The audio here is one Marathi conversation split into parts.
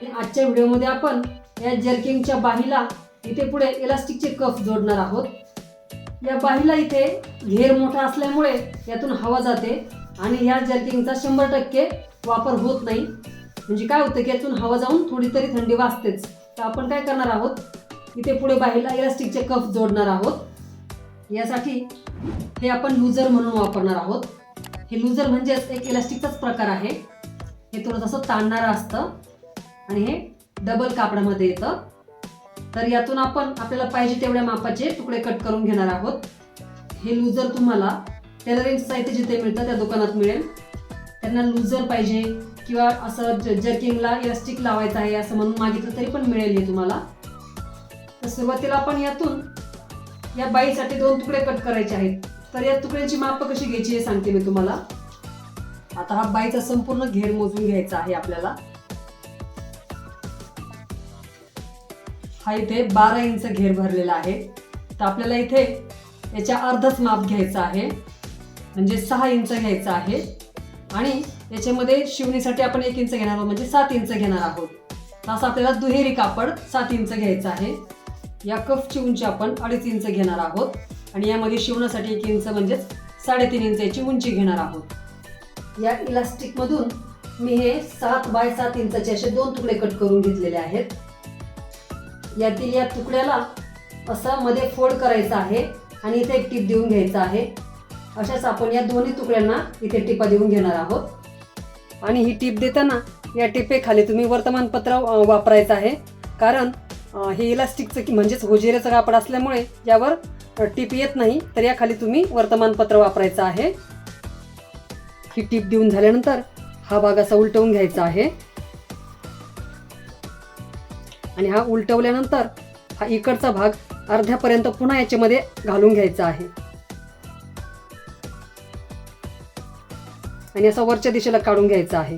आणि आजच्या व्हिडिओमध्ये आपण या जर्किंगच्या बाहीला इथे पुढे इलास्टिकचे कफ जोडणार आहोत. या बाहीला इथे घेर मोठा असल्यामुळे यातून हवा जाते आणि या जर्किंगचा शंभर टक्के वापर होत नाही. म्हणजे काय होतं की यातून हवा जाऊन थोडी तरी थंडी वाजतेच. तर आपण काय करणार आहोत? इथे पुढे बाहीला इलास्टिकचे कफ जोडणार आहोत. यासाठी हे आपण लूजर म्हणून वापरणार आहोत. हे लूजर म्हणजेच एक इलास्टिकचाच प्रकार आहे. हे थोडं तसं ताणणारं असतं. आणि हे डबल कापडामध्ये येतं. तर यातून आपण आपल्याला पाहिजे तेवढ्या मापाचे तुकडे कट करून घेणार आहोत. हे लूजर तुम्हाला टेलरिंग साहित्य जिथे मिळतं त्या दुकानात मिळेल. त्यांना लूजर पाहिजे किंवा असं जर्किंगला इलास्टिक लावायचं आहे असं म्हणून मागितलं तरी पण मिळेल हे तुम्हाला. तर सुरुवातीला आपण यातून या बाईसाठी दोन तुकडे कट करायचे आहेत. तर या तुकड्यांची माप कशी घ्यायची हे सांगते मी तुम्हाला. आता हा बाईचा संपूर्ण घेर मोजून घ्यायचा आहे आपल्याला. हा इथे बारा इंच घेर भरलेला आहे. तर आपल्याला इथे याच्या अर्धच माप घ्यायचं आहे. म्हणजे सहा इंच घ्यायचं आहे. आणि याच्यामध्ये शिवणीसाठी आपण एक इंच घेणार आहोत म्हणजे सात इंच घेणार आहोत. तर असं आपल्याला दुहेरी कापड सात इंच घ्यायचं आहे. या कफची उंची आपण अडीच इंच घेणार आहोत. आणि यामध्ये शिवण्यासाठी एक इंच म्हणजेच साडेतीन इंच याची उंची घेणार आहोत. या इलास्टिकमधून मी हे सात बाय सात इंचाचे असे दोन तुकडे कट करून घेतलेले आहेत. यातील या तुकड्याला असं मध्ये फोड करायचं आहे आणि इथे एक टीप देऊन घ्यायचं आहे. अशाच आपण या दोन्ही तुकड्यांना इथे टिपा देऊन घेणार आहोत. आणि ही टीप देताना या टिपेखाली तुम्ही वर्तमानपत्र वापरायचं आहे. कारण हे इलास्टिकचं की म्हणजेच होजेरेचं कापड असल्यामुळे यावर टीप येत नाही. तर याखाली तुम्ही वर्तमानपत्र वापरायचं आहे. ही टीप देऊन झाल्यानंतर हा भाग असा उलटवून घ्यायचा आहे. आणि हा उलटवल्यानंतर हा इकडचा भाग अर्ध्यापर्यंत पुन्हा याच्यामध्ये घालून घ्यायचा आहे. आणि असा वरच्या दिशेला काढून घ्यायचा आहे.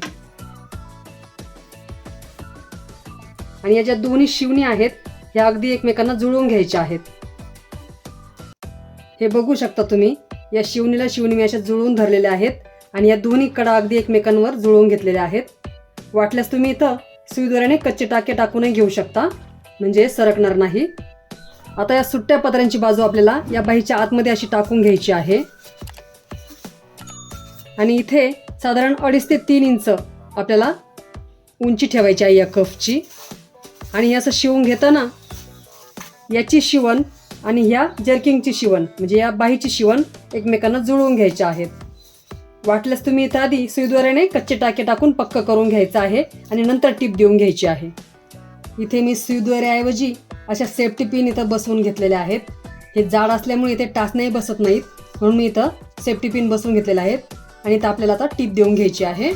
आणि या ज्या दोन्ही शिवणी आहेत ह्या अगदी एकमेकांना जुळवून घ्यायच्या आहेत. हे बघू शकता तुम्ही या शिवणीला शिवणी मी अशा जुळवून धरलेल्या आहेत आणि या दोन्ही कडा अगदी एकमेकांवर जुळवून घेतलेल्या आहेत. वाटल्यास तुम्ही इथं सुईद्वाराने कच्चे टाके टाकूनही घेऊ शकता. म्हणजे सरकणार नाही. आता या सुट्ट्या पत्र्यांची बाजू आपल्याला या बाईच्या आतमध्ये अशी टाकून घ्यायची आहे. आणि इथे साधारण अडीच ते तीन इंच आपल्याला उंची ठेवायची आहे या कफची. आणि हे असं शिवून घेताना याची शिवण आणि ह्या जर्किंगची शिवण म्हणजे या बाहीची शिवण एकमेकांना जुळवून घ्यायच्या आहेत. वाटल्यास तुम्ही इथं आधी सुईद्वाराने कच्चे टाके टाकून पक्क करून घ्यायचं आहे आणि नंतर टीप देऊन घ्यायची आहे. इथे मी सुईद्वाऱ्याऐवजी अशा सेफ्टी पिन इथं बसवून घेतलेल्या आहेत. हे जाड असल्यामुळे इथे टाचण्याही बसत नाहीत. म्हणून मी इथं सेफ्टी पिन बसवून घेतलेल्या आहेत आणि इथं आपल्याला आता टीप देऊन घ्यायची आहे.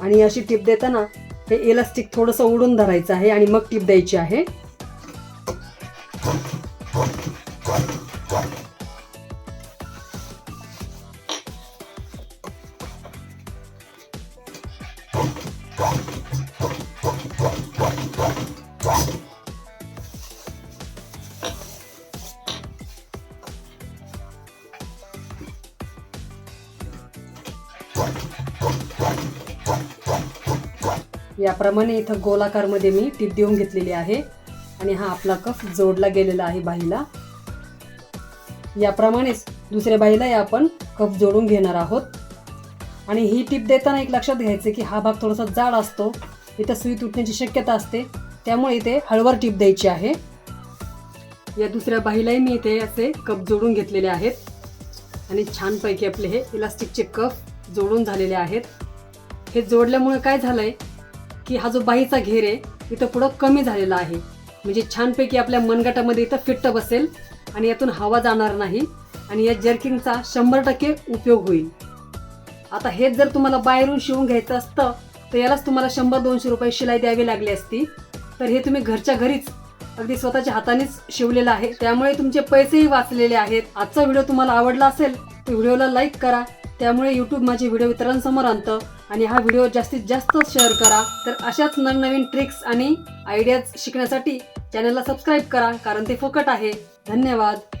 आणि अशी टीप देताना हे इलास्टिक थोडंसं उडून धरायचं आहे आणि मग टीप द्यायची आहे. याप्रमाणे इथं गोलाकारमध्ये मी टीप देऊन घेतलेली आहे आणि हा आपला कफ जोडला गेलेला आहे बाईला याप्रमाणेच दुसऱ्या बाईला आपण कफ जोडून घेणार आहोत. आणि ही टीप देताना एक लक्षात घ्यायचं की हा भाग थोडासा जाड असतो. इथं सुई तुटण्याची शक्यता असते. त्यामुळे इथे हळवर टीप द्यायची आहे. या दुसऱ्या बाईलाही मी इथे असे कप जोडून घेतलेले आहेत. आणि छानपैकी आपले हे इलास्टिकचे कफ जोडून झालेले आहेत. हे जोडल्यामुळे काय झालंय की हा जो बाहीचा घेर आहे इथं पुढं कमी झालेला आहे. म्हणजे छानपैकी आपल्या मनगटामध्ये इथं फिट्ट बसेल आणि यातून हवा जाणार नाही आणि या जर्किंगचा शंभर टक्के उपयोग होईल. आता हेच जर तुम्हाला बाहेरून शिवून घ्यायचं असतं तर यालाच तुम्हाला शंभर दोनशे रुपये शिलाई द्यावी लागली असती. तर हे तुम्ही घरच्या घरीच अगदी स्वतःच्या हातानेच शिवलेलं आहे. त्यामुळे तुमचे पैसेही वाचलेले आहेत. आजचा व्हिडिओ तुम्हाला आवडला असेल तर व्हिडिओला लाईक करा. त्यामुळे यूट्यूब माझे व्हिडिओ इतरांसमोर आणतं आणि हा व्हिडिओ जास्तीत जास्त शेअर करा. तर अशाच नवनवीन ट्रिक्स आणि आयडियाज शिकण्यासाठी चॅनलला सबस्क्राईब करा कारण ते फुकट आहे. धन्यवाद.